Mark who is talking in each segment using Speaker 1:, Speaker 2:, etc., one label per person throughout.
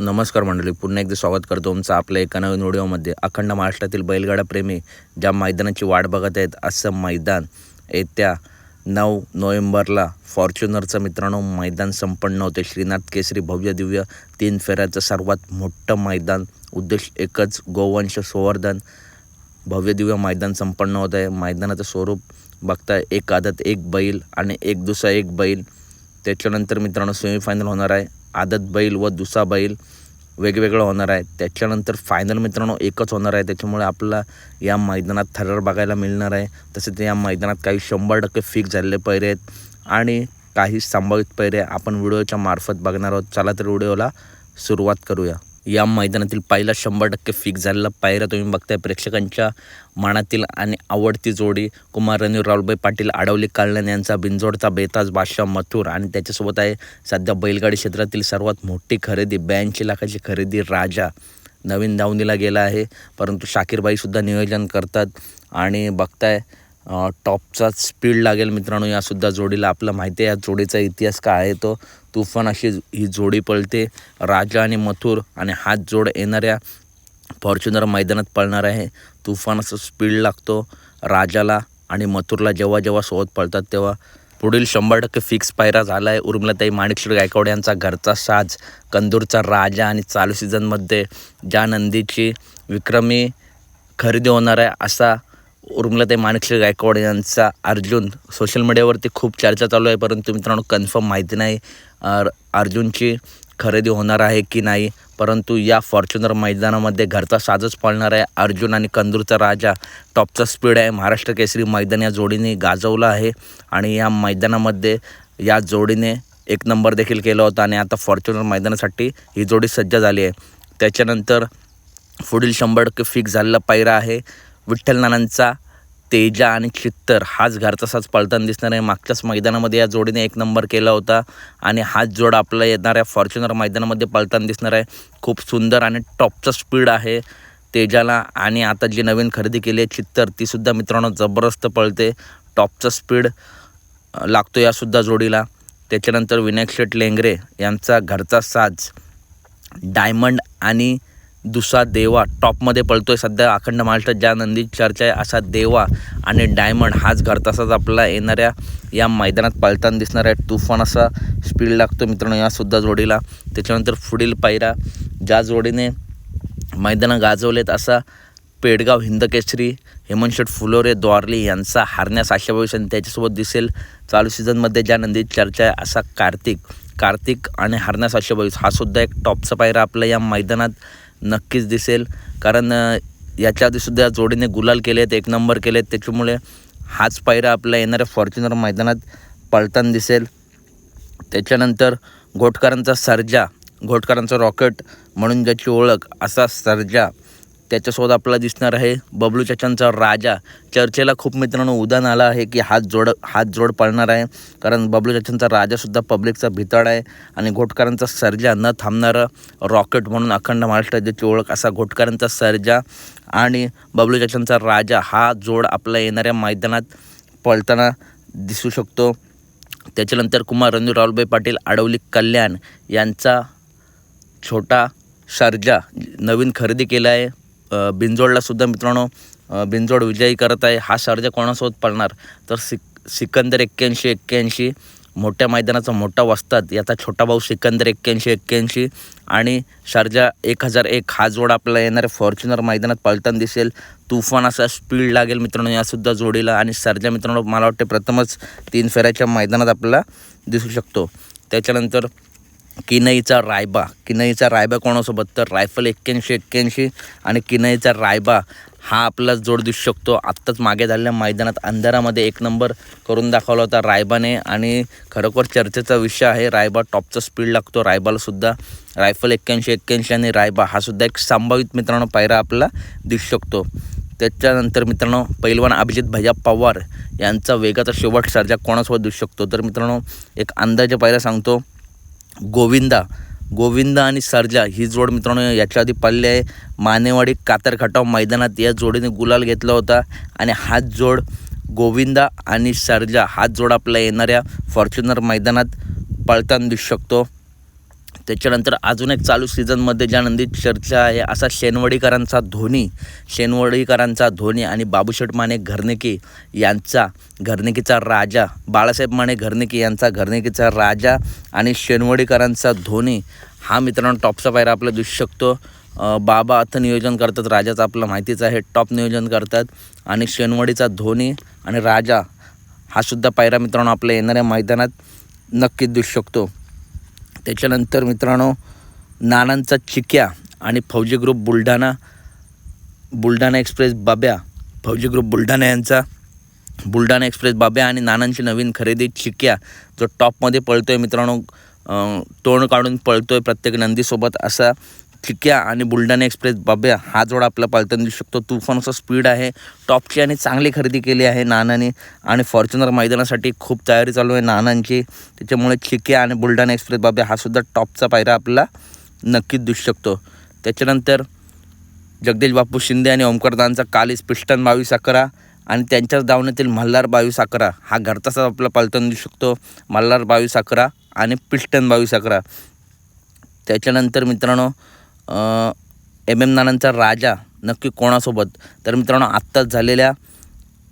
Speaker 1: नमस्कार मंडळी पुन्हा एकदा स्वागत करतो तुमचं आपल्या एका नवीन व्हिडिओमध्ये. अखंड महाराष्ट्रातील बैलगाडा प्रेमी ज्या मैदानाची वाट बघत आहेत असं मैदान येत्या नऊ नोव्हेंबरला फॉर्च्युनरचं मित्रांनो मैदान संपन्न होते. श्रीनाथ केसरी भव्य दिव्य तीन फेऱ्याचं सर्वात मोठं मैदान उद्देश एकच गोवंश संवर्धन. भव्य दिव्य मैदान संपन्न होत आहे. मैदानाचं स्वरूप बघताय एक आदत एक बैल आणि एक दुसरा एक बैल. त्याच्यानंतर मित्रांनो सेमीफायनल होणार आहे. आदत बैल व दुसरा बैल वेगवेगळं होणार आहे. त्याच्यानंतर फायनल मित्रांनो एकच होणार आहे. त्याच्यामुळे आपल्याला या मैदानात थरार बघायला मिळणार आहे. तसेच या मैदानात काही शंभर टक्के फिक्स झालेले पैरे आहेत. आणि काही संभावित पैरे आपण व्हिडिओच्या मार्फत बघणार आहोत. चला तर व्हिडिओला सुरुवात करूया. या मैदानातील पहिला शंभर टक्के फिक्स झालेला पायऱ्या तुम्ही बघताय. प्रेक्षकांच्या मनातील आणि आवडती जोडी कुमार रणवीर राहुलभाई पाटील आडवली कल्याण यांचा बिंजोडचा बेताज बादशाह मथुर आणि त्याच्यासोबत आहे सध्या बैलगाडी क्षेत्रातील सर्वात मोठी खरेदी ब्याऐंशी लाखाची खरेदी राजा नवीन दावणीला गेला आहे. परंतु शाकीरबाईसुद्धा नियोजन करतात आणि बघताय टॉपचा स्पीड लागेल मित्रांनो यासुद्धा जोडीला. आपलं माहिती आहे या जोडीचा इतिहास काय आहे तो. तुफान अशी ही जोडी पळते. राजा आणि मथुर आणि हात जोड येणाऱ्या फॉर्च्युनर मैदानात पळणार आहे. तुफान असं स्पीड लागतो. राजाला आणि मथुरला जेव्हा जेव्हा सोबत पळतात तेव्हा. पुढील शंभर टक्के फिक्स पायरा झाला आहे उर्मिलाताई माणिकश्री गायकवाड यांचा घरचा साज. कंदूरचा राजा आणि चालू सीझनमध्ये ज्या नंदीची विक्रमी खरेदी होणार आहे असा उर्मिलाताई माणिकश्री गायकवाड यांचा अर्जुन. सोशल मीडियावरती खूप चर्चा चालू आहे परंतु मित्रांनो कन्फर्म माहिती नाही. अर्जुनची खरेदी होणार आहे की नाही? परंतु या फॉर्च्युनर मैदानामध्ये घरचा साजच पळणार आहे. अर्जुन आणि कंदूरचा राजा टॉपचा स्पीड आहे. महाराष्ट्र केसरी मैदान या जोडीने गाजवलं आहे आणि या मैदानामध्ये या जोडीने एक नंबर देखील केला होता आणि आता फॉर्च्युनर मैदानासाठी ही जोडी सज्ज झाली आहे. त्याच्यानंतर पुढील शंभर टक्के फिक्स झालेला पायरा आहे. विठ्ठलनानांचा तेजा आणि चित्तर. हाच घरचा साच पळताना दिसणार आहे. मागच्याच मैदानामध्ये या जोडीने एक नंबर केला होता. आणि हाच जोड आपला येणाऱ्या फॉर्च्युनर मैदानामध्ये पळताना दिसणार आहे. खूप सुंदर आणि टॉपचं स्पीड आहे तेजाला. आणि आता जी नवीन खरेदी केली आहे चित्तर तीसुद्धा मित्रांनो जबरदस्त पळते. टॉपचं स्पीड लागतो यासुद्धा जोडीला. त्याच्यानंतर विनायक शेट लेंगरे यांचा घरचा साज. डायमंड आणि दुसरा देवा टॉपमध्ये पळतो आहे सध्या अखंड महाराष्ट्रात ज्या नंदी चर्चा आहे असा देवा आणि डायमंड हाच घरतासाच आपला येणाऱ्या या मैदानात पळताना दिसणार आहे. तुफान असा स्पीड लागतो मित्रांनो यासुद्धा जोडीला. त्याच्यानंतर पुढील पायरा ज्या जोडीने मैदानं गाजवलेत असा पेडगाव हिंदकेसरी हेमंतशेठ फुलोरे द्वारली यांचा हारण्यास आशा भविष्य त्याच्यासोबत दिसेल. चालू सीझनमध्ये ज्या नंदीत चर्चा आहे असा कार्तिक कार्तिक आणि हरण्यास आशाभविष्य हा सुद्धा एक टॉपचा पायरा आपल्या या मैदानात नक्कीच दिसेल. कारण याच्या आधीसुद्धा जोडीने गुलाल केले आहेत एक नंबर केले आहेत त्याच्यामुळे हाच पायरा आपल्या येणाऱ्या फॉर्च्युनर मैदानात पळताना दिसेल. त्याच्यानंतर घोटकरांचा सर्जा घोटकरांचा रॉकेट म्हणून ज्याची ओळख असा सर्जा त्याच्यासोबत आपल्याला दिसणार आहे. बबलू चाचांचा राजा. चर्चेला खूप मित्रांनो उदान आलं आहे की हात जोड हात जोड पळणार आहे. कारण बबलू चाचांचा राजासुद्धा पब्लिकचा भिताड आहे आणि घोटकरांचा सर्जा न थांबणारं रॉकेट म्हणून अखंड महाराष्ट्र ज्याची ओळख असा घोटकरांचा सर्जा आणि बबलू चाचांचा राजा हा जोड आपल्या येणाऱ्या मैदानात पळताना दिसू शकतो. त्याच्यानंतर कुमार रणजू राहुलभाई पाटील आडवली कल्याण यांचा छोटा सर्जा नवीन खरेदी केला आहे. बिंजोडलासुद्धा बिंजोडला सुद्धा मित्रांनो बिंजोड विजयी करत आहे. हा सर्जा कोणासोबत पडणार तर सिक सिकंदर एक्क्याऐंशी एक्क्याऐंशी. मोठ्या मैदानाचा मोठा वस्तात याचा छोटा भाऊ सिकंदर एक्क्याऐंशी एक्क्याऐंशी. आणि शारजा एक हजार एक. हा जोड आपल्याला येणाऱ्या फॉर्च्युनर मैदानात पळताना दिसेल. तुफान असा स्पीड लागेल मित्रांनो यासुद्धा जोडीला. आणि सर्जा मित्रांनो मला वाटते प्रथमच तीन फेऱ्याच्या मैदानात आपल्याला दिसू शकतो. त्याच्यानंतर किनईचा रायबा. किनईचा रायबा कोणासोबत? तर रायफल एक्क्याऐंशी एक्क्याऐंशी आणि किनईचा रायबा हा आपला जोड दिसू शकतो. आत्ताच मागे झालेल्या मैदानात अंधारामध्ये एक नंबर करून दाखवला होता रायबाने आणि खरोखर चर्चेचा विषय आहे. रायबा टॉपचा स्पीड लागतो रायबालासुद्धा रायफल एक्क्याऐंशी एक्क्याऐंशी आणि रायबा हा सुद्धा एक संभावित मित्रांनो पायरा आपला दिसू शकतो. त्याच्यानंतर मित्रांनो पैलवान अभिजित भैया पवार यांचा वेगाचा शेवट सर्जा कोणासोबत दिसू शकतो? तर मित्रांनो एक अंदाजे पायरा सांगतो. गोविंदा गोविंदा आणि सर्जा ही जोड मित्रांनो याच्या आधी पडली आहे. मानेवाडी कातर खटाव मैदानात या जोडीने गुलाल घेतला होता आणि हाच जोड गोविंदा आणि सर्जा हाच जोड आपल्या येणाऱ्या फॉर्च्युनर मैदानात पळताना दिसू शकतो. त्याच्यानंतर अजून एक चालू सीझनमध्ये ज्या नंदीत चर्चा आहे असा शेनवडीकरांचा धोनी शेनवडीकरांचा धोनी आणि बाबूशेठ माने घरनेकी यांचा घरनेकीचा राजा बाळासाहेब माने घरनेकी यांचा घरनेकीचा राजा आणि शेनवडीकरांचा धोनी हा मित्रांनो टॉपचा पायरा आपला दिसू शकतो. बाबा अर्थ नियोजन करतात राजाचं आपलं माहितीच आहे टॉप नियोजन करतात आणि शेनवडीचा धोनी आणि राजा हा सुद्धा पायरा मित्रांनो आपल्या येणाऱ्या मैदानात नक्कीच दिसू शकतो. त्याच्यानंतर मित्रांनो नानांचा चिक्या आणि फौजी ग्रुप बुलढाणा बुलढाणा एक्सप्रेस बाब्या फौजी ग्रुप बुलढाणा यांचा बुलढाणा एक्सप्रेस बाब्या आणि नानांची नवीन खरेदी चिक्या जो टॉपमध्ये पळतो आहे मित्रांनो तोंड काढून पळतो आहे प्रत्येक नंदीसोबत असा चिक्या आणि बुलढाणा एक्सप्रेस बाब्या हा जोडा आपला पळताना देऊ शकतो. तुफान असं स्पीड आहे. टॉपची आणि चांगली खरेदी केली आहे नानाने. आणि फॉर्च्युनर मैदानासाठी खूप तयारी चालू आहे नानांची. त्याच्यामुळे चिक्या आणि बुलढाणा एक्सप्रेस बाब्या हा सुद्धा टॉपचा पायरा आपला नक्कीच दिसू शकतो. त्याच्यानंतर जगदीश बापू शिंदे आणि ओमकारदांचा कालीस पिस्टन बावीस अकरा आणि त्यांच्याच दावण्यातील मल्हार बावीस अकरा. हा घरचाच आपला पालताना दिसू शकतो. मल्हार बावीस अकरा आणि पिस्टन बावीस अकरा. त्याच्यानंतर मित्रांनो एम एम नानांचा राजा नक्की कोणासोबत? तर मित्रांनो आत्ताच झालेल्या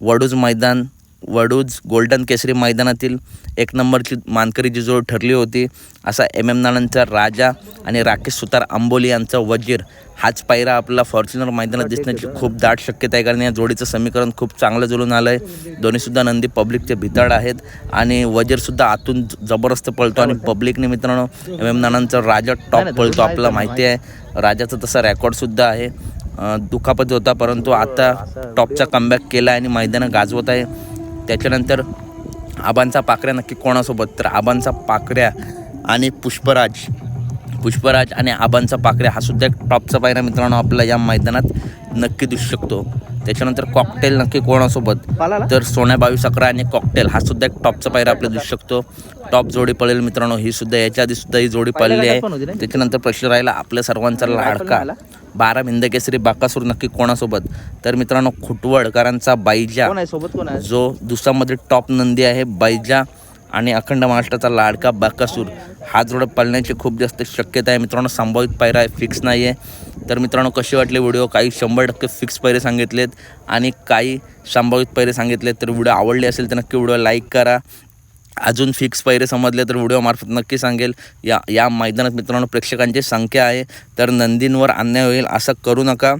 Speaker 1: वडूज मैदान वडूज गोल्डन केसरी मैदानातील एक नंबरची मानकरी जिजोळ जोड ठरली होती. असा एम एम नानांचा राजा आणि राकेश सुतार आंबोली यांचा वजीर हाच पायरा आपला फॉर्च्युनर मैदानात दिसण्याची खूप दाट शक्यता आहे. कारण या जोडीचं समीकरण खूप चांगलं जुळून आलं आहे दोन्हीसुद्धा नंदी पब्लिकचे भिताड आहेत. आणि वजीरसुद्धा आतून जबरदस्त पळतो. आणि पब्लिकने मित्रांनो एम एम नानांचा राजा टॉप पळतो आपला माहिती आहे. राजाचा तसा रेकॉर्डसुद्धा आहे. दुखापत होता परंतु आता टॉपचा कमबॅक केला आहे आणि मैदानं गाजवत आहे. त्याच्यानंतर आबांचा पाकऱ्या नक्की कोणासोबत? तर आबांचा पाकऱ्या आणि पुष्पराज. पुष्पराज आणि आबांचा पाकऱ्या हा सुद्धा एक टॉपचा पायरा मित्रांनो आपला या मैदानात नक्की दिसू शकतो. त्याच्यानंतर कॉकटेल नक्की कोणासोबत? तर सोन्या बावीस अकरा आणि कॉकटेल हा सुद्धा एक टॉपचा पायरा आपल्याला दिसू शकतो. टॉप जोडी पळेल मित्रांनो ही सुद्धा याच्या आधी सुद्धा ही जोडी पडलेली आहे. त्याच्यानंतर प्रश्न राहिला आपल्या सर्वांचा लाडका. बारा भिंदकेसरी बाकासूर नक्की कोणासोबत? तर मित्रांनो खुटवडकरांचा
Speaker 2: कोण आहे सोबत कोण आहे
Speaker 1: जो दुसऱ्यामध्ये टॉप नंदी आहे बैजा आणि अखंड महाराष्ट्राचा लाडका बाकासूर. हा जोड पळण्याची खूप जास्त शक्यता आहे. मित्रांनो संभावित पायरा आहे फिक्स नाही आहे तर मित्रांनो कसे वाटले व्हिडिओ काही शंभर टक्के फिक्स पैरे सांगितलेत. आणि काही संभावित पैरे सांगितलेत. तर व्हिडिओ आवडले असेल तर नक्की व्हिडिओ लाईक करा. अजून फिक्स पैरे समजले तर व्हिडिओमार्फत नक्की सांगेल. या या मैदानात मित्रांनो प्रेक्षकांची संख्या आहे. तर नंदींवर अन्याय होईल असं करू नका.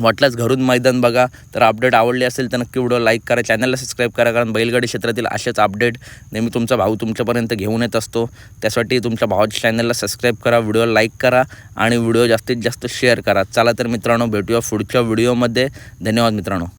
Speaker 1: वाटल्यास घरून मैदान बघा. तर अपडेट आवडली असेल तर नक्की व्हिडिओ लाईक करा. चॅनलला सबस्क्राईब करा कारण बैलगाडी क्षेत्रातील असेच अपडेट नेहमी तुमचा भाऊ तुमच्यापर्यंत घेऊन येत असतो. त्यासाठी तुमच्या भावाच्या चॅनलला सबस्क्राईब करा व्हिडिओ लाईक करा आणि व्हिडिओ जास्तीत जास्त शेअर करा. चला तर मित्रांनो भेटूया पुढच्या व्हिडिओमध्ये धन्यवाद मित्रांनो.